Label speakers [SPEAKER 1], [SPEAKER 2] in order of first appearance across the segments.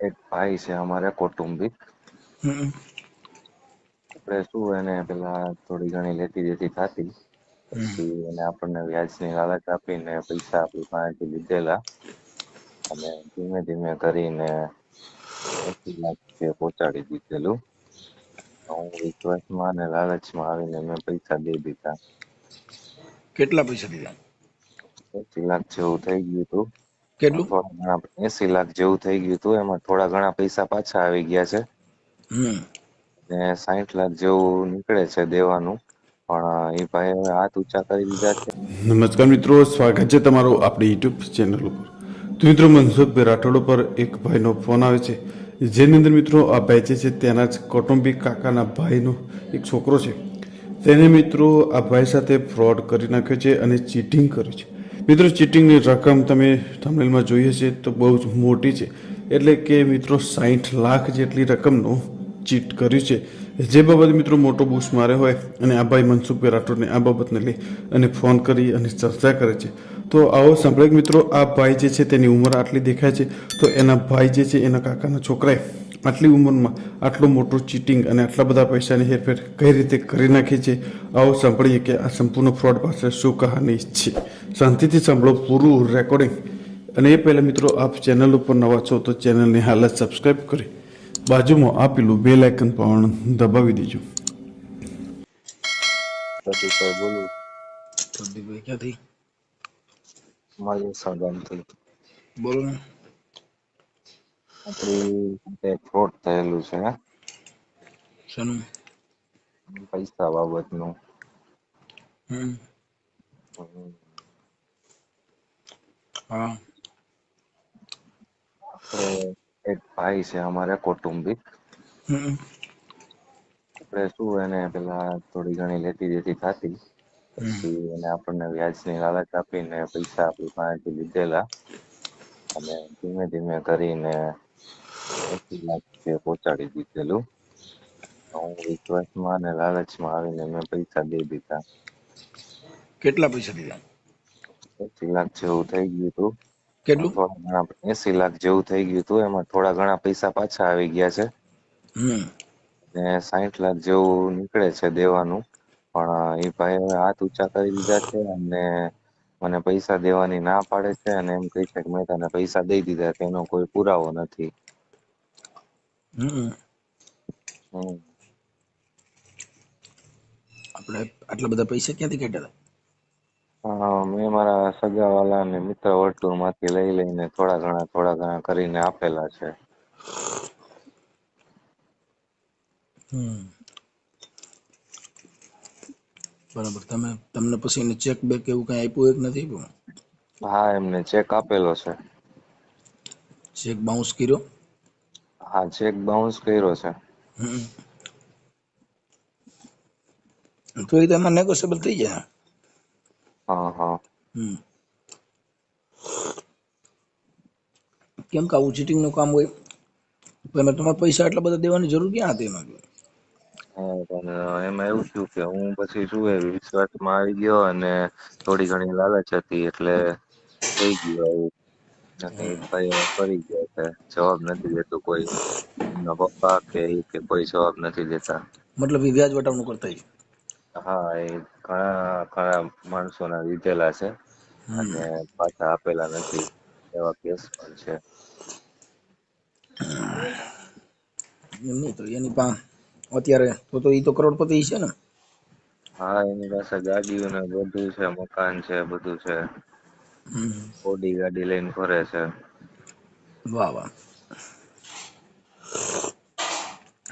[SPEAKER 1] એક ભાઈ છે અમારે કૌટુંબિક. આપણે શું એને પેલા થોડી ઘણી લેતી દેતી થતી. પછી એને આપણને વ્યાજની લાલચ આપીને પૈસા આપણી પાસેથી લીધેલા. અને ધીમે ધીમે કરીને એસી લાખ પહોંચાડી દીધેલું. હું વિશ્વાસમાં અને લાલચમાં આવીને મેં પૈસા દઈ દીધા.
[SPEAKER 2] કેટલા પૈસા દીધા?
[SPEAKER 1] એસી લાખ જેવું થઈ ગયું હતું.
[SPEAKER 2] કેટલું
[SPEAKER 1] એસી લાખ જેવું થઈ ગયું હતું એમાં થોડા ઘણા પૈસા પાછા આવી ગયા છે. ને સાહીઠ લાખ જેવું નીકળે છે દેવાનું પણ એ ભાઈ હવે હાથ ઊંચા કરી દીધા છે.
[SPEAKER 3] નમસ્કાર મિત્રો સ્વાગત છે તમારું આપણી યુટ્યુબ ચેનલ ઉપર. તો મિત્રો મનસુખભાઈ રાઠોડ પર એક ભાઈનો ફોન આવે છે. જેની અંદર મિત્રો આ ભાઈ જે છે તેના જ કૌટુંબિક કાકાના ભાઈનો એક છોકરો છે. તેને મિત્રો આ ભાઈ સાથે ફ્રોડ કરી નાખ્યો છે અને ચીટિંગ કર્યું છે. મિત્રો ચીટિંગની રકમ તમે થંબનેલમાં જોઈએ છે તો બહુ જ મોટી છે. એટલે કે મિત્રો સાહીઠ લાખ જેટલી રકમનું ચીટ કર્યું છે. જે બાબતે મિત્રો મોટો બુશ માર્યો હોય અને આ ભાઈ મનસુખભાઈ રાઠોડને આ બાબતને લઈ અને ફોન કરી અને ચર્ચા કરે છે. તો આવો સાંભળે મિત્રો, આ ભાઈ જે છે તેની ઉંમર આટલી દેખાય છે. તો એના ભાઈ જે છે, એના કાકાના છોકરાએ આટલી ઉંમરમાં આટલું મોટું ચીટિંગ અને આટલા બધા પૈસાની હેરફેર કઈ રીતે કરી નાખી છે આવો સાંભળીએ કે આ સંપૂર્ણ ફ્રોડ પાસે શું કહાની છે. શાંતિથી સાંભળો પૂરું રેકોર્ડિંગ અને એ પહેલાં મિત્રો આપ ચેનલ ઉપર નવા છો તો ચેનલને હાલ જ સબસ્ક્રાઈબ કરી. બાજુમાં આપેલું બે લાયકન પણ દબાવી દેજો.
[SPEAKER 1] બોલું. ગામથી
[SPEAKER 2] બોલો ને.
[SPEAKER 1] આપણી ફ્રોડ થયેલું છે.
[SPEAKER 2] શેનું?
[SPEAKER 1] પૈસા બાબતનું.
[SPEAKER 2] હમ. હા.
[SPEAKER 1] એક ભાઈ છે અમારે કૌટુંબિક.
[SPEAKER 2] હમ.
[SPEAKER 1] આપણે શું એને પેલા થોડી ઘણી લેતી દેતી થતી. પછી એને આપણને વ્યાજની લાલચ આપીને પૈસા આપણી પાસેથી લીધેલા. અને ધીમે ધીમે કરીને પહોંચાડી દીધેલું હું વિશ્વાસમાં અને લાલચમાં આવીને મેં પૈસા દઈ દીધા
[SPEAKER 2] કેટલા પૈસા દીધા
[SPEAKER 1] એસી લાખ જેવું થઈ ગયું હતું
[SPEAKER 2] કેટલું?
[SPEAKER 1] થોડા ઘણા એસી લાખ જેવું થઈ ગયું હતું એમાં થોડા ઘણા પૈસા પાછા આવી ગયા છે ને સાહીઠ લાખ જેવું નીકળે છે દેવાનું પણ એ ભાઈ હવે હાથ ઊંચા કરી દીધા છે અને મને પૈસા દેવાની ના પાડે છે અને એમ કહે છે કે મેં તને પૈસા દઈ દીધા તેનો કોઈ પુરાવો નથી.
[SPEAKER 2] આપણે આટલા બધા પૈસા ક્યાંથી કાઢ્યા
[SPEAKER 1] હતા? મેં મારા સગાવાલા અને મિત્ર વર્તુળમાંથી લઈ લઈને થોડા ઘણા થોડા ઘણા કરીને આપેલા છે.
[SPEAKER 2] હમ. બરાબર. તમે તમને પછી એને ચેક બેક એવું કઈ આપ્યું એક નથી આપ્યું
[SPEAKER 1] હા એમને ચેક આપેલો છે.
[SPEAKER 2] ચેક બાઉન્સ કર્યો?
[SPEAKER 1] હા ચેક બાઉન્સ કર્યો છે.
[SPEAKER 2] તો એ તો એમાં નેગોશિયેબલ થઈ જાય.
[SPEAKER 1] હા હા.
[SPEAKER 2] કેમ કે આવું ચીટિંગનું કામ હોય? તમે તમારે પૈસા એટલા બધા દેવાની જરૂર ક્યાં હતી એમાં?
[SPEAKER 1] એમાં એવું થયું કે હું પછી શું એ વિશ્વાસમાં આવી ગયો અને થોડી ઘણી લાલચ હતી એટલે થઈ ગયું એ ફરી ગયા છે જવાબ નથી દેતો કોઈ એમના પપ્પા કે કે કોઈ જવાબ નથી દેતા
[SPEAKER 2] મતલબ એ વ્યાજ વટાવણું કરતા
[SPEAKER 1] હા એ ઘણા ઘણા માણસોના લીધેલા છે અને પાછા આપેલા નથી એવા કેસ પણ છે
[SPEAKER 2] એમની તો એની પા અત્યારે તો તો એ તો કરોડપતિ છે ને
[SPEAKER 1] હા એની પાસે ગાડીઓ ને બધું છે મકાન છે બધું છે ઓડી ગાડી લઈને ફરે છે.
[SPEAKER 2] વાહ વાહ.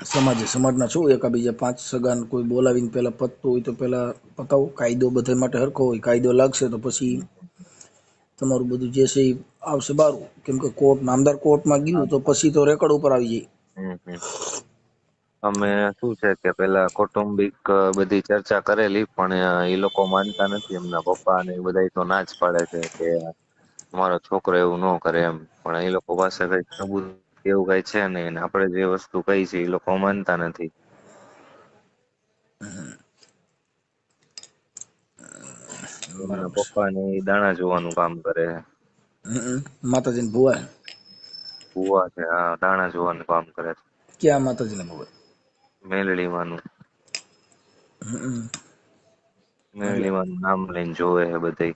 [SPEAKER 2] સમાજે સમાજના શું એકાબીજા પાંચ સગાને કોઈ બોલાવીને પેલા પતતું હોય તો પેલા પતાવો. કાયદો બધા માટે હરખો હોય. કાયદો લાગશે તો પછી તમારું બધું જે છે એ આવશે બારું. કેમ કે કોર્ટ નામદાર કોર્ટમાં ગયું તો પછી તો રેકોર્ડ ઉપર આવી જાય.
[SPEAKER 1] અમે શું છે કે પેલા કૌટુંબિક બધી ચર્ચા કરેલી પણ એ લોકો માનતા નથી. એમના પપ્પા ને એ બધા તો ના જ પાડે છે કે મારો છોકરો એવું ન કરે એમ. પણ એ લોકો પાસે કઈ સબૂત એવું કઈ છે નહીં આપણે જે વસ્તુ કહી છે એ લોકો માનતા નથી. એમના પપ્પા ને એ દાણા જોવાનું કામ કરે.
[SPEAKER 2] માતાજીને ભુવા?
[SPEAKER 1] ભુવા છે આ દાણા જોવાનું કામ કરે. છે
[SPEAKER 2] ક્યાં માતાજીના હમ.
[SPEAKER 1] મેલડીમાંનું નામ લઈને જોવે છે બધે.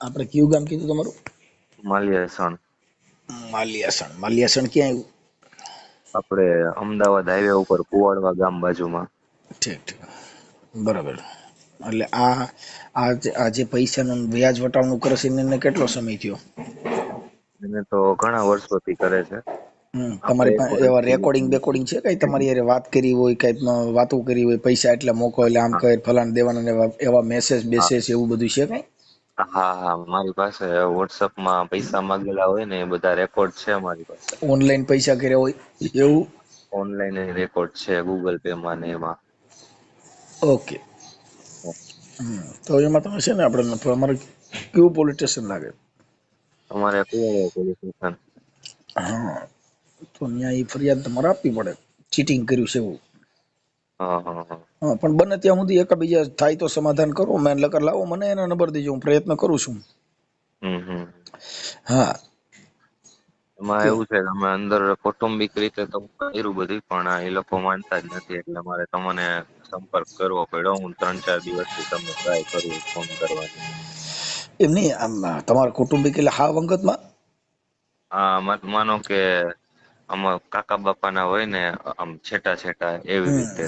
[SPEAKER 2] આપણે કયું ગામ કીધું તમારું?
[SPEAKER 1] માલિયાસણ.
[SPEAKER 2] માલિયાસણ. માલિયાસણ ક્યાં આવ્યું?
[SPEAKER 1] આપણે અમદાવાદ હાઈવે ઉપર કુવાડવા ગામ બાજુમાં.
[SPEAKER 2] ઠીક ઠીક. બરાબર. એટલે આ આ જે પૈસાનું વ્યાજ વટાવણું કરે છે એને કેટલો સમય થયો?
[SPEAKER 1] એને તો ઘણા વર્ષોથી કરે છે.
[SPEAKER 2] હમ, તમારી પાસે એવા રેકોર્ડિંગ બેકોર્ડિંગ છે કઈ? તમારી યારે વાત કરી હોય કઈ વાતો કરી હોય પૈસા એટલા મોકો એટલે આમ કહે ફલાણ દેવાના એવા મેસેજ બેસેજ એવું બધું છે કઈ?
[SPEAKER 1] હા હા મારી પાસે વોટ્સઅપમાં પૈસા માંગેલા હોય ને એ બધા રેકોર્ડ છે મારી પાસે.
[SPEAKER 2] ઓનલાઈન પૈસા કર્યા હોય એવું?
[SPEAKER 1] ઓનલાઈન રેકોર્ડ છે ગૂગલ પે માં ને એમાં.
[SPEAKER 2] ઓકે તો એમાં તમે છે ને આપણે અમારે કેવું પોલીસ સ્ટેશન લાગે?
[SPEAKER 1] તમારે પોલીસ સ્ટેશન.
[SPEAKER 2] હા તો ત્યાં એ ફરિયાદ તમારે આપવી પડે. ચીટિંગ કર્યું છે એવું.
[SPEAKER 1] હા હા હા.
[SPEAKER 2] હા પણ બને ત્યાં સુધી એકબીજા થાય તો સમાધાન કરો મેં લકર લાવો મને એના નંબર દેજો હું પ્રયત્ન કરું છું.
[SPEAKER 1] હમ
[SPEAKER 2] હા.
[SPEAKER 1] એમાં એવું છે કે અમે અંદર કૌટુંબિક રીતે તો કર્યું બધું પણ એ લોકો માનતા જ નથી એટલે મારે તમને સંપર્ક કરવો પડ્યો. હું ત્રણ ચાર દિવસથી તમને ટ્રાય કરું ફોન કરવાની
[SPEAKER 2] એમ નહીં આમ તમારા કુટુંબિક એટલે હા વંગતમાં
[SPEAKER 1] હા માનો કે આમાં કાકા બાપાના હોય ને આમ છેટા છેટા એવી રીતે.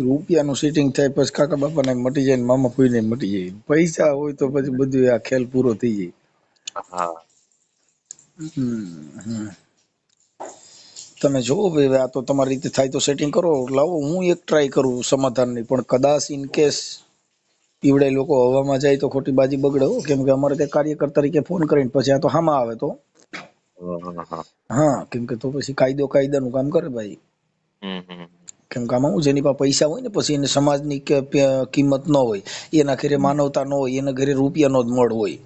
[SPEAKER 2] રૂપિયાનું સીટિંગ થાય પછી કાકા બાપાને મટી જાય ને મામા ફૂઈને મટી જાય. પૈસા હોય તો પછી બધું આ ખેલ પૂરો થઈ જાય.
[SPEAKER 1] હા.
[SPEAKER 2] હમ, હમ. તમે જોવો ભાઈ આ તો તમારી રીતે થાય તો સેટિંગ કરો. લાવો હું એક ટ્રાય કરું સમાધાનની પણ કદાચ ઇન કેસ ઈવડે લોકો હવામાં જાય તો ખોટી બાજી બગડે કેમ કે અમારે તે કાર્યકર તરીકે ફોન કરીને પછી આ તો હામાં આવે તો.
[SPEAKER 1] હા
[SPEAKER 2] કેમ કે તો પછી કાયદો કાયદાનું કામ કરે ભાઈ. કેમ કે આમાં જેની પાસે પૈસા હોય ને પછી એને સમાજની કિંમત ન હોય. એના ઘરે માનવતા ન હોય એના ઘરે રૂપિયાનો જ મળ હોય.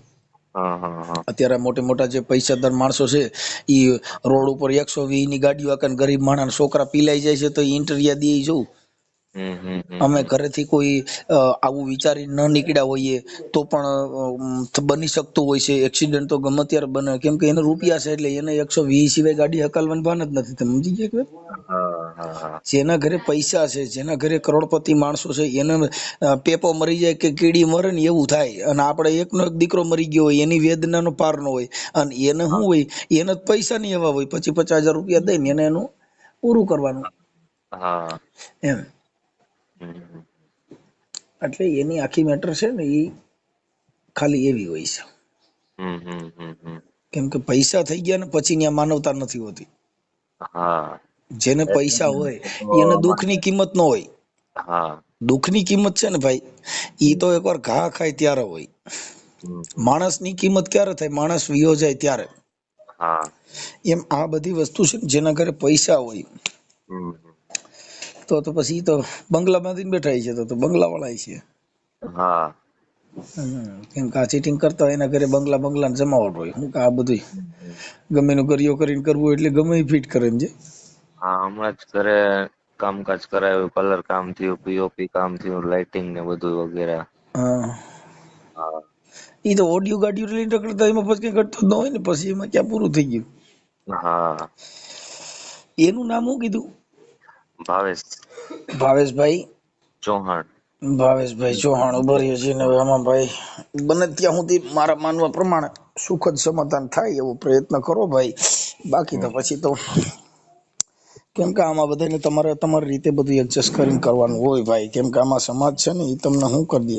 [SPEAKER 2] અત્યારે મોટા મોટા જે પૈસાદાર માણસો છે એ રોડ ઉપર એકસો વીસની ગાડીઓ આખા ને ગરીબ માણસ છોકરા પીલાઈ જાય છે તો ઇન્ટરિયા દે
[SPEAKER 1] હમ
[SPEAKER 2] અમે ઘરેથી કોઈ આવું વિચારી ન નીકળ્યા હોઈએ તો પણ બની શકતું હોય છે. એક્સિડન્ટ તો ગમે ત્યારે બને. કેમ કે એને રૂપિયા છે એટલે એને એકસો વીસ સિવાય ગાડી હકાલવાનું ભાન જ નથી. તમે સમજી ગયા જેના ઘરે પૈસા છે જેના ઘરે કરોડપતિ માણસો છે એને પેપો મરી જાય કે કીડી મરે ને એવું થાય. અને આપણે એકનો એક દીકરો મરી ગયો હોય એની વેદનાનો પાર ન હોય. અને એને શું હોય? એને પૈસા નહીં એવા હોય. પછી પચાસ હજાર રૂપિયા દઈને એને એનું પૂરું કરવાનું.
[SPEAKER 1] હા.
[SPEAKER 2] એમ. એટલે એની આખી મેટર છે ને એ ખાલી એવી હોય છે. કેમ કે પૈસા થઈ ગયા ને પછી ત્યાં માનવતા નથી હોતી. જેને પૈસા હોય એને દુઃખની કિંમત ન હોય. દુઃખની કિંમત છે ને ભાઈ ઈ તો એકવાર ઘા ખાય ત્યારે હોય. માણસની કિંમત ક્યારે થાય? માણસ વિયો જાય ત્યારે. એમ આ બધી વસ્તુ છે જેના ઘરે પૈસા હોય તો તો પછી તો બંગલા બાંધીને બેઠા છે તો તો બંગલા વાળા છે.
[SPEAKER 1] હા.
[SPEAKER 2] કેમ કે આ ચીટિંગ કરતા હોય એના ઘરે બંગલા બંગલા જમાવટ હોય. હું કે આ બધું ગમે એનું કરીઓ કરીને કરવું એટલે ગમે ફિટ કરે ને જે
[SPEAKER 1] હા હમણાં જ ઘરે કામકાજ કરાયું કલર કામ થયું પીઓપી કામ થયું લાઇટિંગ ને બધું વગેરે.
[SPEAKER 2] હા.
[SPEAKER 1] હા.
[SPEAKER 2] ઈ તો ઓડિયો ગાડીઓ લઈને રખડતા એમાં પછી કઈ ઘટતું ન હોય ને પછી એમાં ક્યાં પૂરું થઈ ગયું?
[SPEAKER 1] હા.
[SPEAKER 2] એનું નામ હું કીધું?
[SPEAKER 1] ભાવેશ.
[SPEAKER 2] ભાવેશભાઈ?
[SPEAKER 1] ચૌહાણ.
[SPEAKER 2] ભાવેશભાઈ ચૌહાણ ઊભા રહ્યો છે ને ભાઈ બને ત્યાં સુધી મારા માનવા પ્રમાણે સુખદ સમાધાન થાય એવો પ્રયત્ન કરો ભાઈ. બાકી તો પછી તો કેમ કે આમાં બધાને તમારે તમારી રીતે બધું એડજસ્ટ કરીને કરવાનું હોય ભાઈ. કેમ કે આમાં સમાજ છે ને એ તમને શું કરી દે?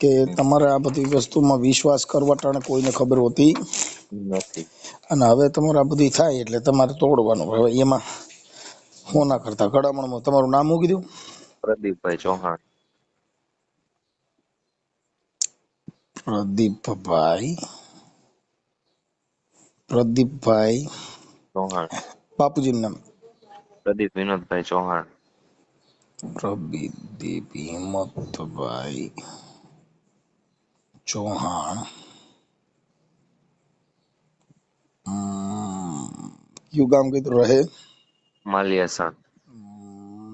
[SPEAKER 2] કે તમારે આ બધી વસ્તુમાં વિશ્વાસ કરવા ટાણે કોઈને ખબર હોતી
[SPEAKER 1] નથી.
[SPEAKER 2] અને હવે તમારે આ બધી થાય એટલે તમારે તોડવાનું હવે એમાં હું ના કરતા ઘડામણમાં તમારું નામ શું કીધું
[SPEAKER 1] પ્રદીપભાઈ ચૌહાણ.
[SPEAKER 2] પ્રદીપભાઈ. પ્રદીપભાઈ.
[SPEAKER 1] ચૌહાણ.
[SPEAKER 2] બાપુજીનું નામ.
[SPEAKER 1] પ્રદીપ વિનોદભાઈ ચૌહાણ.
[SPEAKER 2] પ્રદીપ હિંમતભાઈ ચૌહાણ. હમ, કયું ગામ કીધું? રહે.
[SPEAKER 1] માલિયાસણ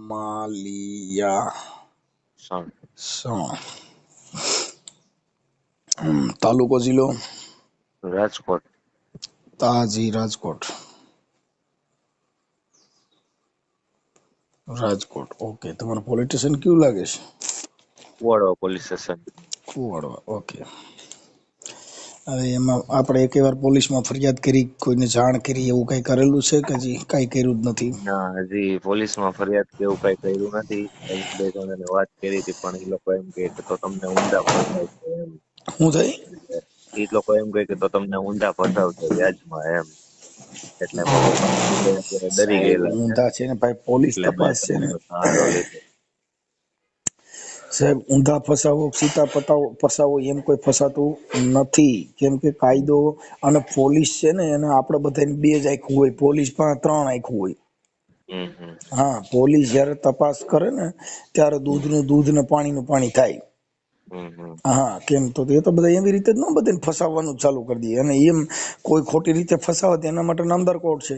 [SPEAKER 2] માલિયા
[SPEAKER 1] સણ
[SPEAKER 2] સણ હમ, તાલુકો જિલ્લો
[SPEAKER 1] રાજકોટ
[SPEAKER 2] તાજી રાજકોટ રાજકોટ ઓકે તમારું પોલીસ સ્ટેશન કયું લાગે છે
[SPEAKER 1] Kuvadva police station
[SPEAKER 2] Kuvadva okay હવે એમાં આપણે એક વાર પોલીસમાં ફરિયાદ કરી કોઈને જાણ કરી એવું કઈ કરેલું છે કે હજી કઈ કર્યું જ નથી?
[SPEAKER 1] ના હજી પોલીસમાં ફરિયાદ કે એવું કઈ કર્યું નથી. જણાને વાત કરી હતી પણ એ લોકો એમ કહે કે તો તમને ઊંધા ફસાવશે એમ.
[SPEAKER 2] શું થઈ
[SPEAKER 1] એ લોકો એમ કહે કે તો તમને ઊંધા ફસાવશે વ્યાજમાં એમ. એટલે ડરી ગયેલા.
[SPEAKER 2] ઊંધા છે ને ભાઈ પોલીસ તપાસ છે ને. સાહેબ ઊંધા ફસાવો સીતા પતાવો ફસાવો એમ કોઈ ફસાતું નથી. કેમ કે કાયદો અને પોલીસ છે ને એને આપણે બધાને બે જ આખું હોય. પોલીસ પાસે ત્રણ આખું હોય. હા પોલીસ જયારે તપાસ કરે ને ત્યારે દૂધનું દૂધ ને પાણીનું પાણી થાય.
[SPEAKER 1] હમ હમ.
[SPEAKER 2] હા કેમ તો એ તો બધા એવી રીતે જ ન બધાને ફસાવવાનું ચાલુ કરી દે. અને એમ કોઈ ખોટી રીતે ફસાવે તેના એના માટે નામદાર કોર્ટ છે.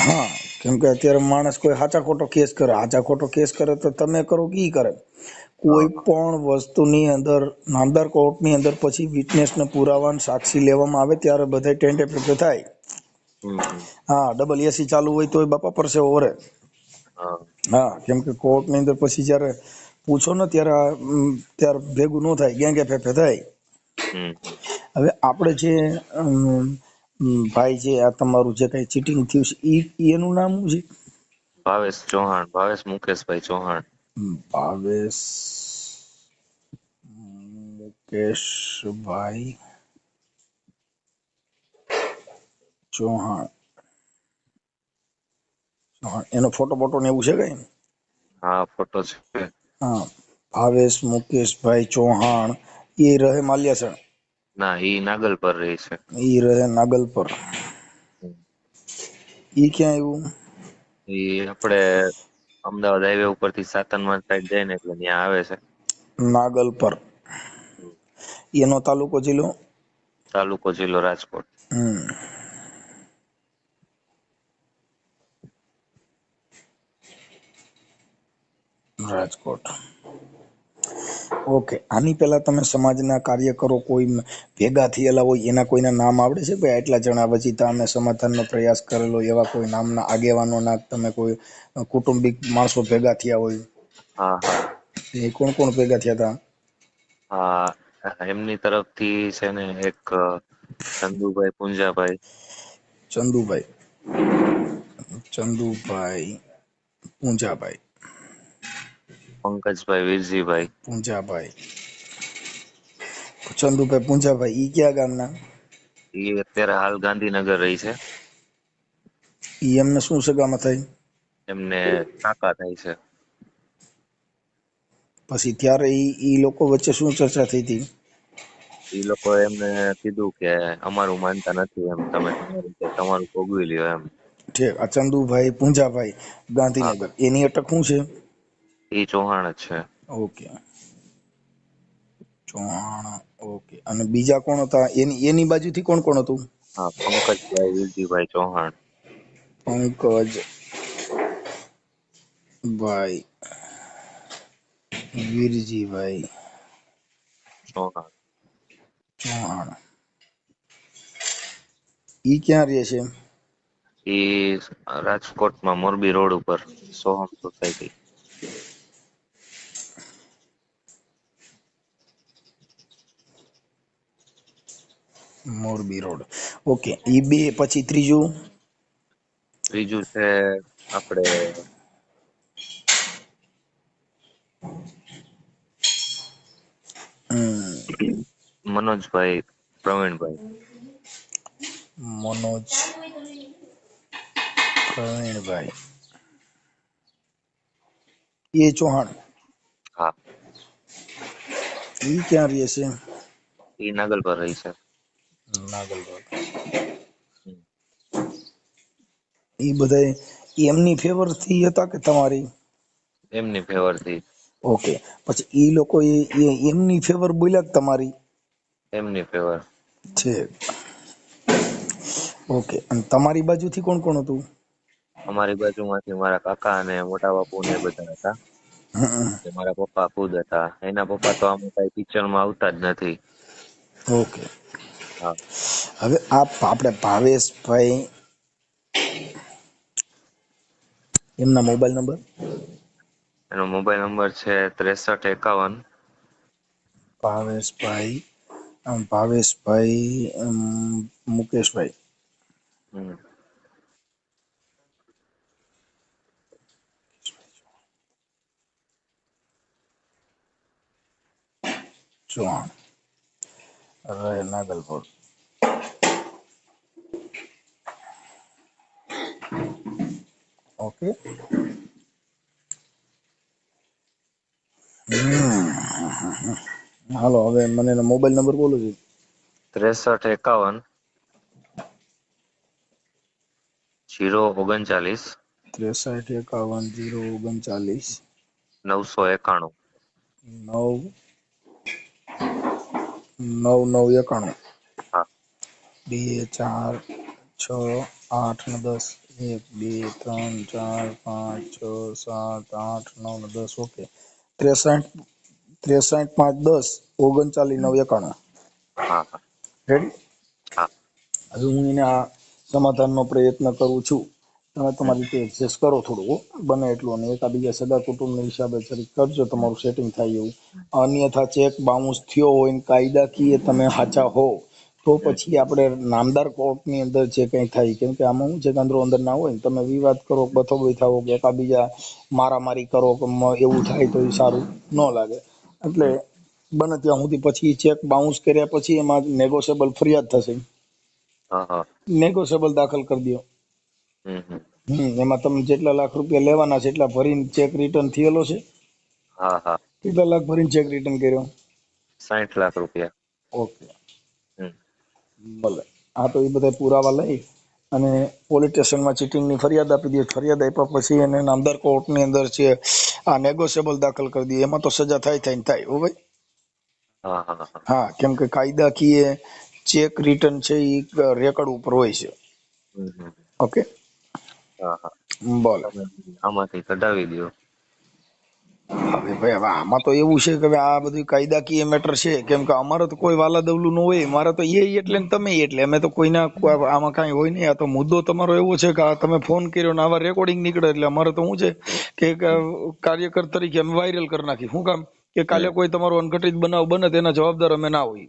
[SPEAKER 2] હા કેમ કે અત્યારે માણસ કોઈ સાચા ખોટો કેસ કરે. સાચા ખોટો કેસ કરે તો તમે કરો કે કરે? કોઈ પણ વસ્તુની અંદર નામદાર કોર્ટની અંદર પછી વિટનેસને પુરાવા સાક્ષી લેવામાં આવે ત્યારે બધા ટેન્ટ એપ્લિકે થાય. હા ડબલ એસી ચાલુ હોય તોય બાપા પરસે ઓરે.
[SPEAKER 1] હા.
[SPEAKER 2] કેમ કે કોર્ટની અંદર પછી જ્યારે પૂછો ને ત્યારે ત્યારે ભેગું ન થાય ગેંગે ફેફે થાય. હવે આપણે જે ભાઈ જે આ તમારું જે કઈ ચીટિંગ થયું છે ઈ ઈ એનું નામ શું છે?
[SPEAKER 1] ભાવેશ ચૌહાણ ભાવેશ મુકેશભાઈ ચૌહાણ.
[SPEAKER 2] ભાવેશ મુકેશભાઈ ચૌહાણ. ચૌહાણ એનો ફોટો બોટો ને એવું છે કઈ?
[SPEAKER 1] હા ફોટો છે.
[SPEAKER 2] હા ભાવેશ મુકેશભાઈ ચૌહાણ એ રહે માલ્યાસણ.
[SPEAKER 1] ના એ નાગલ પર રહે છે.
[SPEAKER 2] એ રહે નાગલપર. એ ક્યાં આવ્યું
[SPEAKER 1] એ આપણે અમદાવાદ હાઈવે ઉપરથી સાતનમાં સાઈડ જાય ને એટલે ત્યાં આવે છે.
[SPEAKER 2] નાગલપર. એનો તાલુકો જિલ્લો?
[SPEAKER 1] તાલુકો જિલ્લો રાજકોટ.
[SPEAKER 2] હમ. રાજકોટ. ઓકે. આની પહેલા તમે સમાજના કાર્યકરો કોઈ ભેગા થયેલા હોય એના કોઈના નામ આવડે છે? ભાઈ આટલા જણા પછી તમે સમાધાનનો પ્રયાસ કરેલો એવા કોઈ નામના આગેવાનોના તમે કોઈ કુટુંબિક માણસો ભેગા થયા હોય?
[SPEAKER 1] હા હા.
[SPEAKER 2] એ કોણ કોણ ભેગા થયા હતા
[SPEAKER 1] હા એમની તરફથી છે ને એક ચંદુભાઈ પુંજાભાઈ.
[SPEAKER 2] ચંદુભાઈ. ચંદુભાઈ પૂંજાભાઈ.
[SPEAKER 1] પંકજભાઈ વીરજીભાઈ.
[SPEAKER 2] પૂંજાભાઈ. ચંદુભાઈ પૂંજાભાઈ ઈ ક્યાં ગામના?
[SPEAKER 1] ઈ અત્યારે હાલ ગાંધીનગર રહી છે.
[SPEAKER 2] ઈ એમને શું સગામાં થઈ?
[SPEAKER 1] એમને કાકા થાય છે.
[SPEAKER 2] પછી ત્યારે ઈ ઈ લોકો વચ્ચે શું ચર્ચા થઈ હતી?
[SPEAKER 1] ઈ લોકો એમને કીધું કે અમારું માનતા નથી એમ તમે તમારું ભોગવી લ્યો એમ.
[SPEAKER 2] ઠીક. આ ચંદુભાઈ પૂંજાભાઈ ગાંધીનગર. એની અટક શું છે?
[SPEAKER 1] ઈ ચૌહાણ જ છે.
[SPEAKER 2] ઓકે. ચૌહાણ ઓકે. અને બીજા કોણ હતા? એની એની બાજુથી કોણ કોણ હતું?
[SPEAKER 1] હા પંકજભાઈ વીરજીભાઈ ચૌહાણ.
[SPEAKER 2] પંકજ ભાઈ વીરજીભાઈ
[SPEAKER 1] ચૌહાણ.
[SPEAKER 2] ચૌહાણ. ઈ ક્યાં રહે છે
[SPEAKER 1] એ રાજકોટમાં મોરબી રોડ ઉપર Soham society.
[SPEAKER 2] Morbi road. Okay ઈ બે પછી ત્રીજું?
[SPEAKER 1] ત્રીજું છે આપણે
[SPEAKER 2] હમ,
[SPEAKER 1] મનોજભાઈ પ્રવીણભાઈ.
[SPEAKER 2] મનોજ પ્રવીણભાઈ. એ ચૌહાણ?
[SPEAKER 1] હા.
[SPEAKER 2] ઈ ક્યાં રહે છે?
[SPEAKER 1] ઈ નાગલ પર રહી છે.
[SPEAKER 2] ઈ બધા એમની ફેવરથી હતા કે તમારી?
[SPEAKER 1] એમની ફેવરથી.
[SPEAKER 2] ઓકે પછી એ લોકો એ એ- એમની ફેવર બોલ્યા કે તમારી?
[SPEAKER 1] એમની ફેવર
[SPEAKER 2] છે. ઓકે અને તમારી બાજુથી કોણ કોણ હતું?
[SPEAKER 1] અમારી બાજુમાંથી મારા કાકા અને મોટા બાપુ ને બધા હતા. મારા પપ્પા ખુદ હતા. એના પપ્પા તો આમ કઈ પિક્ચરમાં આવતા જ નથી.
[SPEAKER 2] ઓકે હવે આ આપણે ભાવેશભાઈ એમના મોબાઈલ નંબર?
[SPEAKER 1] એનો મોબાઈલ નંબર છે ત્રેસઠ એકાવન.
[SPEAKER 2] ભાવેશભાઈ આમ ભાવેશભાઈ મુકેશભાઈ. ચૌહાણ નાગલપુર ઓકે. હાલો હવે મને એનો મોબાઈલ નંબર બોલો છે
[SPEAKER 1] ત્રેસઠ એકાવન. જીરો ઓગણચાલીસ.
[SPEAKER 2] ત્રેસઠ એકાવન જીરો ઓગણચાલીસ.
[SPEAKER 1] નવસો એકાણું.
[SPEAKER 2] નવ નવ નવ એકાણું.
[SPEAKER 1] હા.
[SPEAKER 2] બે ચાર છ આઠ ને દસ. એક બે ત્રણ ચાર પાંચ છ સાત આઠ નવ ને દસ. ઓકે. ત્રેસઠ ત્રેસઠ પાંચ દસ ઓગણચાલીસ નવ એકાણું.
[SPEAKER 1] હા હા.
[SPEAKER 2] રેડી
[SPEAKER 1] હા.
[SPEAKER 2] હવે હું એને આ સમાધાનનો પ્રયત્ન કરું છું. તમે તમારી રીતે એડજસ્ટ કરો થોડું હો. બને એટલું અને એકાબીજા સગા કુટુંબના હિસાબે જરીક કરજો તમારું સેટિંગ થાય એવું. અન્યથા ચેક બાઉન્સ થયો હોય ને કાયદાકીય તમે સાચા હો તો પછી આપણે નામદાર કોર્ટની અંદર જે કંઈ થાય કેમ કે આમાં હું છે કે અંદરો ના હોય તમે વિવાદ કરો બથોબઈ થાવો કે એકાબીજા મારામારી કરો કે એવું થાય તો એ સારું ન લાગે. એટલે બને ત્યાં સુધી પછી ચેક બાઉન્સ કર્યા પછી એમાં નેગોશિયેબલ ફરિયાદ થશે. નેગોશિયેબલ દાખલ કરી દો.
[SPEAKER 1] હમ
[SPEAKER 2] એમાં તમે જેટલા લાખ રૂપિયા લેવાના છે એટલા ભરીને ચેક રિટર્ન થયેલો છે.
[SPEAKER 1] હા હા.
[SPEAKER 2] કેટલા લાખ ભરીને ચેક રિટર્ન કર્યો?
[SPEAKER 1] સાઠ લાખ રૂપિયા.
[SPEAKER 2] ઓકે. ભલે. હા તો એ બધા પુરાવા લઈ અને પોલીસ સ્ટેશનમાં ચીટિંગની ફરિયાદ આપી દે ફરિયાદ આપ્યા પછી એને નામદાર કોર્ટની અંદર છે આ નેગોશિયેબલ દાખલ કરી દઈએ. એમાં તો સજા થાય થાય ને થાય હો ભાઈ. હા કેમ કે કાયદાકીય ચેક રિટર્ન છે એ રેકર્ડ ઉપર હોય છે. ઓકે? બોલો.
[SPEAKER 1] આમાંથી કઢાવી દો.
[SPEAKER 2] હવે ભાઈ હવે આમાં તો એવું છે કે હવે આ બધું કાયદાકીય મેટર છે. કેમ કે અમારે તો કોઈ વાલા દવલું ન હોય. મારે તો એ એટલે ને તમે એટલે. અમે તો કોઈના કોઈ આમાં કાંઈ હોય નહીં. આ તો મુદ્દો તમારો એવો છે કે તમે ફોન કર્યો ને આવા રેકોર્ડિંગ નીકળે એટલે અમારે તો શું છે કે કાર્યકર તરીકે અમે વાયરલ કરી નાખી. શું કામ? કે કાલે કોઈ તમારો અનઘટિત બનાવ બને તેના જવાબદાર અમે ના હોય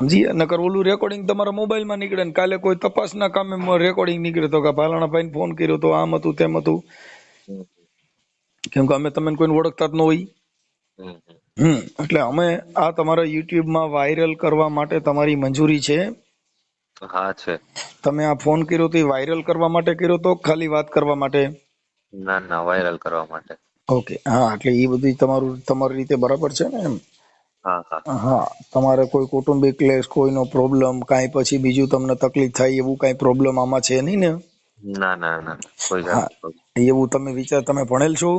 [SPEAKER 1] હમ
[SPEAKER 2] નકર ઓલું રેકોર્ડિંગ તમારા મોબાઈલમાં નીકળે ને કાલે કોઈ તપાસના કામે રેકોર્ડિંગ નીકળે તો કે ભાલાણા ભાઈને ફોન કર્યો તો આમ હતું તેમ હતું. કેમ કે અમે તમને કોઈને ઓળખતા જ ન હોય.
[SPEAKER 1] હમ
[SPEAKER 2] એટલે અમે આ તમારા યુટ્યુબમાં વાયરલ કરવા માટે તમારી મંજૂરી છે.
[SPEAKER 1] હા છે.
[SPEAKER 2] તમે આ ફોન કર્યો તો વાયરલ કરવા માટે કર્યો તો ખાલી વાત કરવા માટે?
[SPEAKER 1] ના ના વાયરલ કરવા માટે.
[SPEAKER 2] ઓકે હા એટલે એ બધું તમારું તમારી રીતે બરાબર છે ને એમ?
[SPEAKER 1] હા
[SPEAKER 2] તમારે કોઈ કૌટુંબિક ક્લેશ કોઈનો પ્રોબ્લેમ કાંઈ પછી બીજું તમને તકલીફ થાય એવું કાંઈ પ્રોબ્લેમ આમાં છે નહીં ને?
[SPEAKER 1] ના ના ના કોઈ
[SPEAKER 2] એવું તમે વિચાર તમે ભણેલ છો?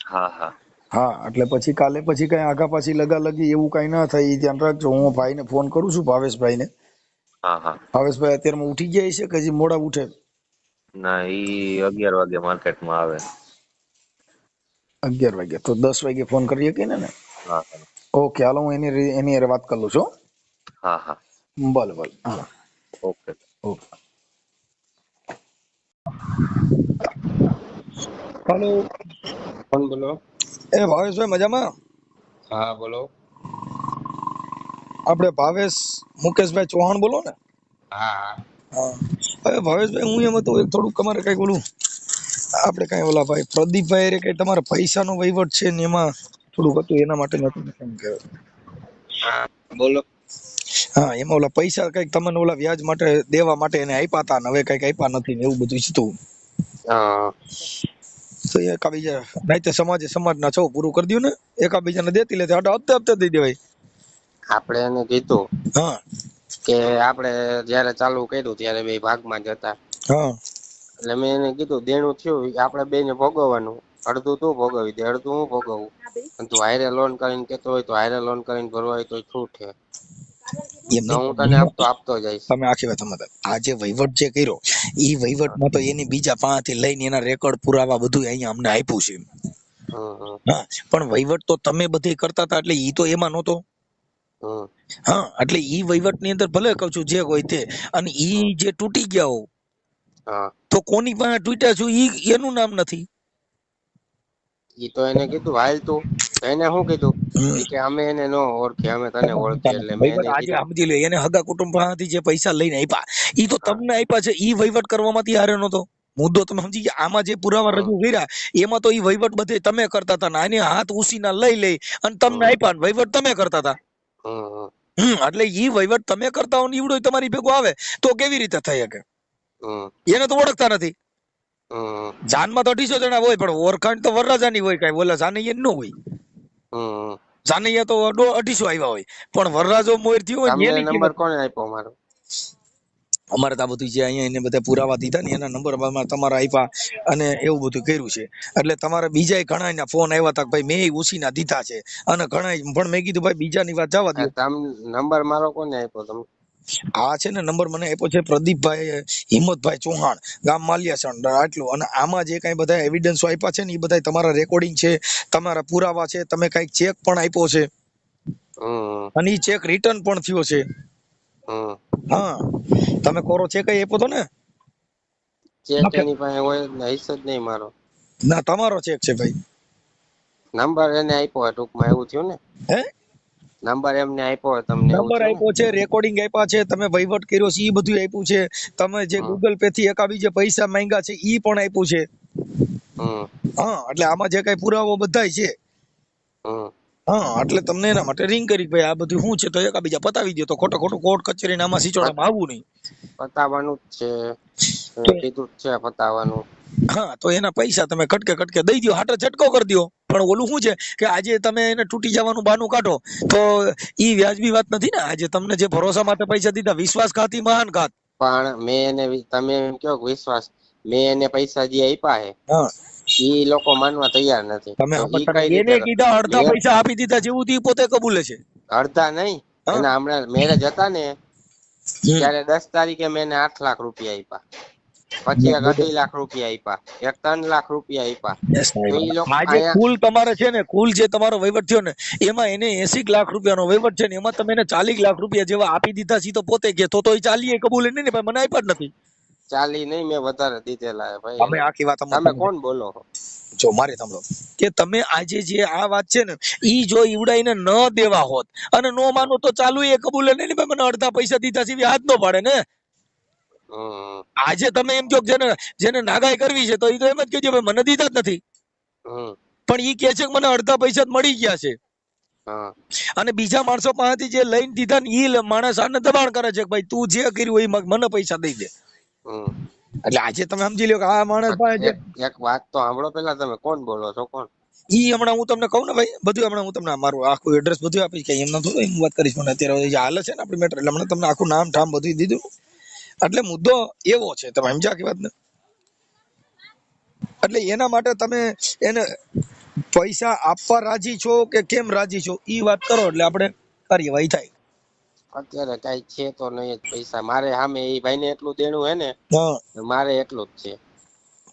[SPEAKER 1] હા હા.
[SPEAKER 2] હા એટલે પછી કાલે પછી કઈ આગા પાછી લગા લગી એવું કઈ ના થાય ધ્યાન રાખજો. હું ભાઈને ફોન કરું છું ભાવેશભાઈને.
[SPEAKER 1] હા હા.
[SPEAKER 2] ભાવેશભાઈ અત્યારમાં ઉઠી ગયા છે કે હજી મોડા ઉઠે?
[SPEAKER 1] ના ઈ અગિયાર વાગે માર્કેટમાં આવે.
[SPEAKER 2] અગિયાર વાગે તો દસ વાગે ફોન કરીએ કે ને ને?
[SPEAKER 1] હા હા.
[SPEAKER 2] ઓકે હાલો હું એની એની હારે વાત કરી લઉં છું. હા
[SPEAKER 1] હા.
[SPEAKER 2] ભલે ભલે. હા.
[SPEAKER 1] Okay
[SPEAKER 2] okay hello.
[SPEAKER 4] કોણ બોલો?
[SPEAKER 2] એ ભાવેશભાઈ મજામાં?
[SPEAKER 4] હા બોલો.
[SPEAKER 2] આપણે ભાવેશ મુકેશભાઈ ચૌહાણ બોલો ને?
[SPEAKER 4] હા હા.
[SPEAKER 2] હા. હવે ભાવેશભાઈ હું એમ હતું એક થોડુંક તમારે કઈ બોલું આપણે કઈ ઓલા ભાઈ પ્રદીપભાઈ રે કઈ તમારા પૈસાનો વહીવટ છે ને એમાં થોડુંક હતું એના માટે મેં તમને ફોન કર્યો.
[SPEAKER 4] હા બોલો.
[SPEAKER 2] હા એમાં ઓલા પૈસા કંઈક તમને ઓલા વ્યાજ માટે દેવા માટે એને આપ્યા હતા ને હવે કંઈક આપ્યા નથી ને એવું બધું હતું તો. એકાબીજા નહીં તો સમાજે સમાજના છો પૂરું કરી દઉં ને. એકાબીજાને દેતી લેતી આટો હપ્તે હપ્તે દઈ દેવાય.
[SPEAKER 4] આપણે એને કીધું
[SPEAKER 2] હા.
[SPEAKER 4] કે આપણે જ્યારે ચાલુ કર્યું ત્યારે બે ભાગમાં જ હતા.
[SPEAKER 2] હા.
[SPEAKER 4] એટલે મેં એને કીધું દેણું થયું આપણે બેને ભોગવવાનું. અડધું તું ભોગવી દે અડધું હું ભોગવું. અને તું હારે લોન કરીને કેતો હોય તો હારે લોન કરીને ભરવા હોય તો છૂટ છે. હું તને આપતો આપતો જઈશ.
[SPEAKER 2] તમે આખી વાત સમજતા. આ જે વહીવટ જે કર્યો ઈ વહીવટમાં તો એની બીજા પાંચથી લઈને એના રેકોર્ડ પુરાવા બધું અહીંયા અમને આપ્યું છે.
[SPEAKER 4] હમ હમ.
[SPEAKER 2] હા પણ વહીવટ તો તમે બધી કરતા હતા એટલે ઈ તો એમાં નહોતો.
[SPEAKER 5] હા એટલે ઈ વહીવટની અંદર ભલે કહું છું જે હોય તે અને ઈ જે તૂટી ગયા હો. તો કોની પાસે તૂટ્યા છું? ઈ એનું નામ નથી.
[SPEAKER 4] ઈ તો એને કીધું હાલ તું. એને શું કીધું? કે અમે એને ન ઓળખી અમે તને ઓળખીએ એટલે મેં
[SPEAKER 5] આજે સમજી લે એને હગા કુટુંબ પાસેથી જે પૈસા લઈને આપ્યા ઈ તો તમને આપ્યા છે ઈ વહીવટ કરવામાંથી હારે નતો મુદ્દો તમે સમજી ગયા આમાં જે પુરાવા રજૂ કર્યા એમાં તો ઈ વહીવટ બધે તમે કરતા હતા ને આને હાથ ઉસીના લઈ લઈ અને તમને આપ્યા ને વહીવટ તમે કરતા હતા.
[SPEAKER 4] હમ
[SPEAKER 5] એટલે ઈ વહીવટ તમે કરતા હો ને ઈવડો તમારી ભેગો આવે તો કેવી રીતે થઈ શકે એને તો ઓળખતા નથી. જાનમાં તો અઢીસો જણા હોય પણ ઓળખાણ તો વરરાજાની હોય કઈ. બોલા જાનૈયા ન હોય. જાનૈયા તો અઢીસો આવ્યા હોય. પણ વરરાજો મોર થયો હોય એની
[SPEAKER 4] નંબર કોને આપ્યો મારો
[SPEAKER 5] અમારે તો બધું જે અહીંયા એને બધા પુરાવા દીધા ને એના નંબર તમારા આપ્યા અને એવું બધું કર્યું છે. એટલે તમારે બીજા ઘણા ફોન આવ્યા હતા ભાઈ મેં ઉસીના દીધા છે. અને ઘણા પણ મેં કીધું ભાઈ બીજાની વાત જવા દો
[SPEAKER 4] નંબર મારો કોને આપ્યો? તમે
[SPEAKER 5] આ છે ને નંબર મને આપ્યો છે પ્રદીપભાઈ હિંમતભાઈ ચૌહાણ ગામ માલિયાસણ આટલું. અને આમાં જે કાંઈ બધા એવિડન્સો આપ્યા છે ને એ બધા તમારા રેકોર્ડિંગ છે તમારા પુરાવા છે તમે કાંઈક ચેક પણ આપ્યો છે. અને એ ચેક રિટર્ન પણ થયો છે. હા. તમે કોરો ચેક આપ્યો હતો ને?
[SPEAKER 4] ચેક એની પાસે હોય ને જ નહીં મારો.
[SPEAKER 5] ના તમારો ચેક છે ભાઈ.
[SPEAKER 4] નંબર એને આપ્યો ટૂંકમાં એવું થયું ને?
[SPEAKER 5] હે?
[SPEAKER 4] નંબર એમને આપ્યો તમને
[SPEAKER 5] નંબર આપ્યો છે રેકોર્ડિંગ આપ્યા છે તમે વહીવટ કર્યો છે એ બધું આપ્યું છે. તમે જે. ગૂગલ પે થી એકાબી જે પૈસા માંગ્યા છે એ પણ આપ્યું છે. હા એટલે આમાં જે કઈ પુરાવો બધાય છે. હા એટલે તમને એના માટે રિંગ કરી ભાઈ આ બધું શું છે તો એકાબીજા પતાવી દો તો ખોટો ખોટો કોર્ટ કચેરી આમાં સિચોડામાં આવવું નહીં.
[SPEAKER 4] પતાવવાનું જ છે. કીધું છે પતાવવાનું
[SPEAKER 5] હા તો એના પૈસા તમે કટકે કટકે દઈ દો હાટો ઝટકો કરી દો પણ ઓલું શું છે કે આજે તમે એને તૂટી જવાનું બાનું કાઢો તો ઈ વ્યાજબી વાત નથી ને? આજે તમને જે ભરોસા માટે પૈસા દીધા વિશ્વાસઘાતી મહાન ઘાત.
[SPEAKER 4] પણ મેં એને તમે એમ કહો કે વિશ્વાસ મેં એને પૈસા જે આપ્યા
[SPEAKER 5] હે
[SPEAKER 4] ઈ લોકો માનવા તૈયાર નથી.
[SPEAKER 5] તમે. એને કીધા અડધા પૈસા આપી દીધા જેવું તે પોતે કબૂલે છે.
[SPEAKER 4] અડધા નહીં. એના હમણાં મેરેજ હતા ને ત્યારે દસ તારીખે મેં આઠ લાખ રૂપિયા આપ્યા. પછી અઢી લાખ રૂપિયા આપ્યા એક ત્રણ લાખ રૂપિયા આપ્યા
[SPEAKER 5] આજે કુલ તમારે છે ને કુલ જે તમારો વહીવટ થયો ને એમાં એને એસી લાખ રૂપિયાનો વહીવટ છે ને એમાં તમે એને ચાલીસ લાખ રૂપિયા જેવા આપી દીધા છે તો પોતે કે તો તો એ ચાલીએ કબૂલે નહીં ને ભાઈ મને આપ્યા જ નથી.
[SPEAKER 4] ચાલી નહીં મેં વધારે દીધેલા ભાઈ.
[SPEAKER 5] અમે આખી વાત
[SPEAKER 4] તમે કોણ બોલો
[SPEAKER 5] જો મારે સાંભળો. કે તમે આજે જે આ વાત છે ને ઈ જો ઈવડાઈને ન દેવા હોત અને નો માનો તો ચાલુ એ કબૂલે નહીં ને ભાઈ મને અડધા પૈસા દીધા છે હાથ ન પાડે ને. આજે તમે એમ કહો જેને જેને નાગાઈ કરવી છે તો એ તો એમ જ કહેજો મને દીધા જ નથી. પણ ઈ કે છે કે મને અડધા પૈસા મળી ગયા છે. અને બીજા માણસો પાસેથી જે લઈને દીધા ને એ માણસ આને દબાણ કરે છે કે ભાઈ તું જે કર્યું એ મને પૈસા દઈ દે. એટલે આજે તમે સમજી લો કે આ માણસ પાસે
[SPEAKER 4] એક વાત તો સાંભળો પેલા તમે કોણ બોલો છો કોણ?
[SPEAKER 5] ઈ હમણાં હું તમને કહું ને ભાઈ બધું હમણાં હું તમને મારું આખું એડ્રેસ બધું આપીશ કે એમ નતું હું વાત કરીશ પણ અત્યારે હાલ છે ને આપણી મેટર એટલે હમણાં તમને આખું નામ ઠામ બધું દીધું. એટલે મુદ્દો એવો છે તમે સમજ્યા કે વાત ને એટલે એના માટે તમે એને પૈસા આપવા રાજી છો કે કેમ રાજી છો ઈ વાત કરો એટલે આપણે કાર્યવાહી થાય.
[SPEAKER 4] અત્યારે કઈ છે તો નહીં પૈસા. મારે સામે એ ભાઈને એટલું દેણું હે ને મારે એટલું જ છે.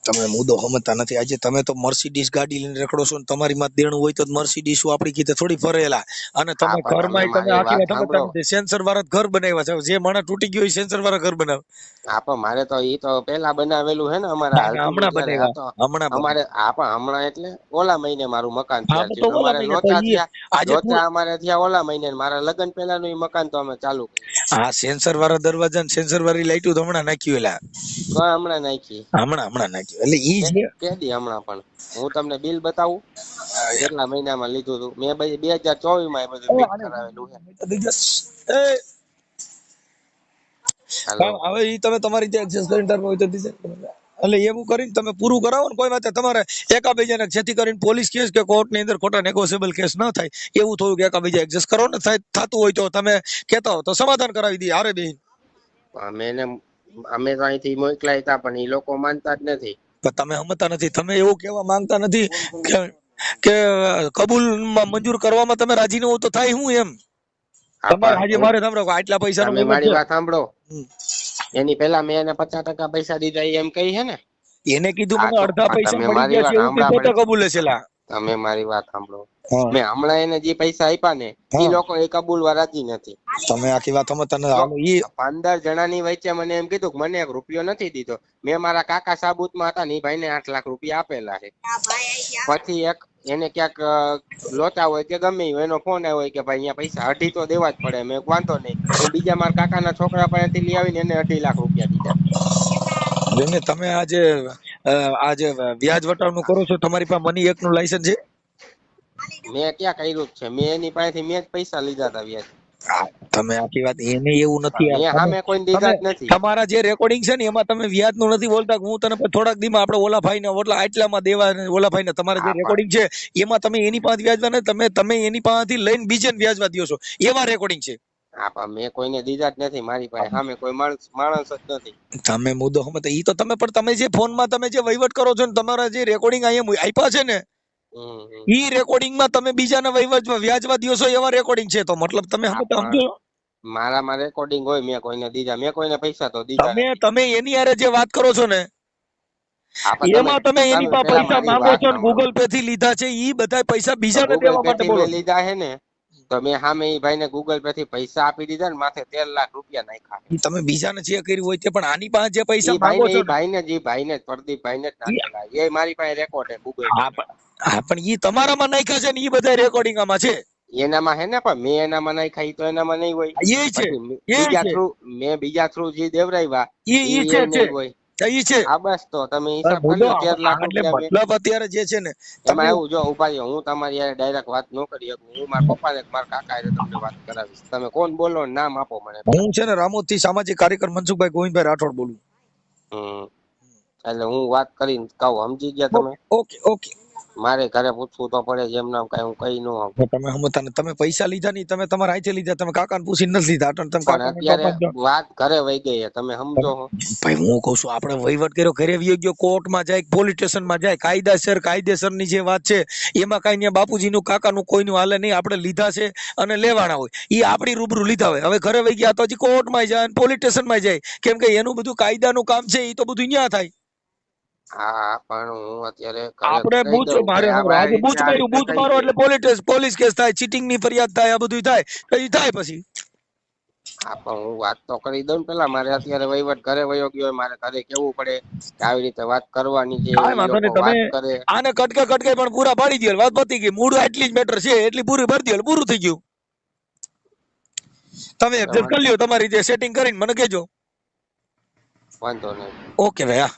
[SPEAKER 5] તમે મુદ્દો સમજતા નથી. આજે તમે તો મર્સિડીઝ ગાડી લઈને રખડો છો ને તમારી માં દેણું હોય તો મર્સિડીઝ આપણી કીધે થોડી ફરેલા. અને તમે ઘરમાં
[SPEAKER 4] તમે
[SPEAKER 5] તમે આખી. સમજતા સેન્સર વાળા જ ઘર બનાવ્યા છે. જે માણસ તૂટી ગયો સેન્સર વાળા ઘર બનાવે.
[SPEAKER 4] હા પણ મારે તો ઈ તો પેલા બનાવેલું હે ને અમારે
[SPEAKER 5] હમણાં
[SPEAKER 4] તો
[SPEAKER 5] હમણાં
[SPEAKER 4] અમારે હા પણ હમણાં એટલે ઓલા મહિને મારું મકાન થયું અમારે લોચા થયા. લોચા અમારે થયા ઓલા મહિને મારા લગ્ન પહેલાનું ઈ મકાન તો અમે ચાલુ
[SPEAKER 5] હા સેન્સર વાળા દરવાજા ને સેન્સર વાળી લાઈટું તો હમણાં નાખ્યું એલા
[SPEAKER 4] હમણાં નાખી.
[SPEAKER 5] હમણાં હમણાં નાખ્યું એટલે ઈ જે
[SPEAKER 4] કે દી હમણાં પણ. હું તમને બિલ બતાવું. કેટલા મહિનામાં લીધું હતું મેં બે હજાર ચોવીસમાં એ બધું બિલ કરાવેલું છે.
[SPEAKER 5] હવે ઈ તમે તમારી રીતે એડજસ્ટ કરીને તાર હોય તો એટલે એવું કરીને તમે પૂરું કરાવો ને કોઈ વાત તમારે એકાબીજાને જેથી કરીને પોલીસ કેસ કે કોર્ટની અંદર ખોટા નેગોશિયેબલ કેસ ન થાય. એવું થયું કે એકાબીજા એડજસ્ટ કરો ને થાય થતું હોય તો તમે કહેતા હો તો સમાધાન કરાવી દઈએ. હારે બેન
[SPEAKER 4] અમે અમે અહીંથી મોકલાય હતા પણ એ લોકો માનતા જ નથી.
[SPEAKER 5] પણ તમે સમજતા નથી. તમે એવું કહેવા માંગતા નથી કે કે કબૂલમાં મંજૂર કરવામાં તમે રાજી ન હો તો થાય હું એમ? તમારે મારે સાંભળો આટલા પૈસા
[SPEAKER 4] મારી વાત સાંભળો. એની પેલા મેં એને પચાસ ટકા પૈસા દીધા એમ કહી છે ને?
[SPEAKER 5] એને કીધું મને અડધા પૈસા મળી ગયા છે એવું. કબૂલે છે
[SPEAKER 4] તમે મારી વાત સાંભળો. મેં હમણાં એને જે પૈસા આપ્યા ને એ લોકો એ કબૂલવા રાજી નથી.
[SPEAKER 5] તમે આખી વાત સમજતા નથી.
[SPEAKER 4] પંદર જણાની વચ્ચે મને એમ કીધું કે મને એક રૂપિયો નથી દીધો. મેં મારા કાકા સાબુતમાં હતા ને એ ભાઈને આઠ લાખ રૂપિયા આપેલા છે. પછી એક એને ક્યાંક લોચા હોય કે ગમે એનો ફોન આવ્યો હોય કે ભાઈ અહીંયા પૈસા અઢી તો દેવા જ પડે. મેં વાંધો નહીં. બીજા મારા કાકાના છોકરા પાસેથી લઈ આવીને એને અઢી લાખ રૂપિયા દીધા.
[SPEAKER 5] જેને તમે આજે આજે વ્યાજ વટાવનું કરો છો તમારી પાસે મની એક નું લાયસન્સ છે?
[SPEAKER 4] મેં ક્યાં કર્યું છે? મેં એની પાસેથી મેં જ પૈસા લીધા હતા વ્યાજ.
[SPEAKER 5] તમે આખી વાત એને એવું નથી તમારા જે રેકોર્ડિંગ છે ને એમાં તમે વ્યાજનું નથી બોલતા હું તને થોડાક દીમાં આપણે ઓલા ભાઈ ને ઓલા આટલામાં દેવા ઓલા ભાઈ ને તમારા જે રેકોર્ડિંગ છે એમાં તમે એની પાસે વ્યાજવા ને તમે તમે એની પાસેથી લઈને બીજે વ્યાજવા દો છો. એવા રેકોર્ડિંગ છે.
[SPEAKER 4] મેં કોઈને દીધા જ નથી મારી પાસે. સામે કોઈ માણસ માણસ જ નથી.
[SPEAKER 5] તમે મુદ્દો સમજતા ઈ તો તમે પણ તમે જે ફોનમાં તમે જે વહીવટ કરો છો ને તમારા જે રેકોર્ડિંગ અહીંયા આપ્યા છે ને
[SPEAKER 4] હમ, હમ.
[SPEAKER 5] ઈ રેકોર્ડિંગમાં તમે બીજાના વહીવટમાં વ્યાજવા દ્યો છો એવા રેકોર્ડિંગ છે તો મતલબ તમે સમજો.
[SPEAKER 4] મારામાં રેકોર્ડિંગ હોય મેં કોઈને દીધા મેં કોઈને પૈસા તો દીધા
[SPEAKER 5] તમે તમે એની આરે જે વાત કરો છો ને એમાં તમે એની પાસે પૈસા માંગો છો ને ગૂગલ પે થી લીધા છે ઈ બધા પૈસા બીજાને દેવા માટે બોલો.
[SPEAKER 4] લીધા છે ને તો મેં સામે ઈ ભાઈને ગૂગલ પે થી પૈસા આપી દીધા ને માથે તેર લાખ રૂપિયા નાખ્યા.
[SPEAKER 5] તમે બીજાને જે કર્યું હોય તે પણ આની પાસે જે પૈસા માંગો છો
[SPEAKER 4] ભાઈને જ ભાઈને પ્રદીપ ભાઈને જ નાખેલા. એ મારી પાસે રેકોર્ડ છે ગૂગલ
[SPEAKER 5] હા પણ ઈ તમારામાં નાખ્યા છે ને ઈ બધા રેકોર્ડિંગ આમાં છે?
[SPEAKER 4] એનામાં હે ને પણ મેં એનામાં નાખ્યા ઈ તો એનામાં નહીં હોય.
[SPEAKER 5] એ છે
[SPEAKER 4] મે-
[SPEAKER 5] એ
[SPEAKER 4] બીજા થ્રુ મેં બીજા થ્રુ જે દેવરાવ્યા
[SPEAKER 5] ઈ ઈ
[SPEAKER 4] ઈ
[SPEAKER 5] છે
[SPEAKER 4] એ
[SPEAKER 5] છે.
[SPEAKER 4] હોય.
[SPEAKER 5] ઈ છે.
[SPEAKER 4] આ બસ તો તમે હિસાબ
[SPEAKER 5] મુદ્દો
[SPEAKER 4] કરી તેર લાખ
[SPEAKER 5] એટલે મતલબ અત્યારે જે છે ને તમે
[SPEAKER 4] એવું જો ઊભા હું તમારી યાર ડાયરેક્ટ વાત ન કરી શકું. હું મારા પપ્પા ને મારા કાકા તમને વાત કરાવીશ. તમે કોણ બોલો ને નામ આપો મને.
[SPEAKER 5] હું છે ને રામોદથી સામાજિક કાર્યકર મનસુખભાઈ ગોવિંદભાઈ રાઠોડ બોલું.
[SPEAKER 4] હમ. એટલે હું વાત કરીને કહું સમજી ગયા તમે?
[SPEAKER 5] Okay okay.
[SPEAKER 4] મારે ઘરે પૂછવું તો પડે જેમ નામ કઈ હું કઈ ન
[SPEAKER 5] તમે સમજતા ને તમે પૈસા લીધા નહીં તમે તમારા હાથે લીધા તમે કાકાને પૂછીને નથી લીધા. અટણ તમે
[SPEAKER 4] પણ અત્યારે વાત ઘરે વહી ગઈ છે તમે સમજો
[SPEAKER 5] ભાઈ હું કઉ છું આપણે વહીવટ કર્યો ઘરે વહી ગયો કોર્ટમાં જાય પોલીસ સ્ટેશનમાં જાય કાયદાસર કાયદેસરની જે વાત છે એમાં કઈ ત્યાં બાપુજીનું કાકાનું કોઈનું હાલે નહીં આપણે લીધા છે અને લેવાના હોય. એ આપણી રૂબરૂ લીધા હોય. હવે ઘરે વહી ગયા તો હજી કોર્ટમાં જાય પોલીસ સ્ટેશનમાં જાય. કેમ કે એનું બધું કાયદાનું કામ છે એ તો બધું ન્યા થાય.
[SPEAKER 4] હા પણ હું અત્યારે
[SPEAKER 5] આપણે બૂચ મારે
[SPEAKER 4] કે આ
[SPEAKER 5] હવે આજે
[SPEAKER 4] ભાઈ
[SPEAKER 5] બૂચ માર્યું બૂચ મારો એટલે પોલીસ પોલીસ કેસ થાય ચીટિંગની ફરિયાદ થાય આ બધું થાય તો થાય પછી.
[SPEAKER 4] હા પણ હું વાત તો કરી દઉં પેલા મારે અત્યારે વહીવટ ઘરે વયો ગયો મારે ઘરે કેવું પડે કે આવી રીતે વાત કરવાની છે
[SPEAKER 5] આને કટકે કટકે પણ પૂરા પાડી દે વાત પતી ગઈ મૂળ આટલી જ મેટર છે એટલી પૂરી ભરી દે પૂરું થઈ ગયું. તમે એડજસ્ટ કરી લ્યો તમારી જે સેટિંગ કરીને મને કહેજો.
[SPEAKER 4] વાંધો નહીં.
[SPEAKER 5] ઓકે ભાઈ હા.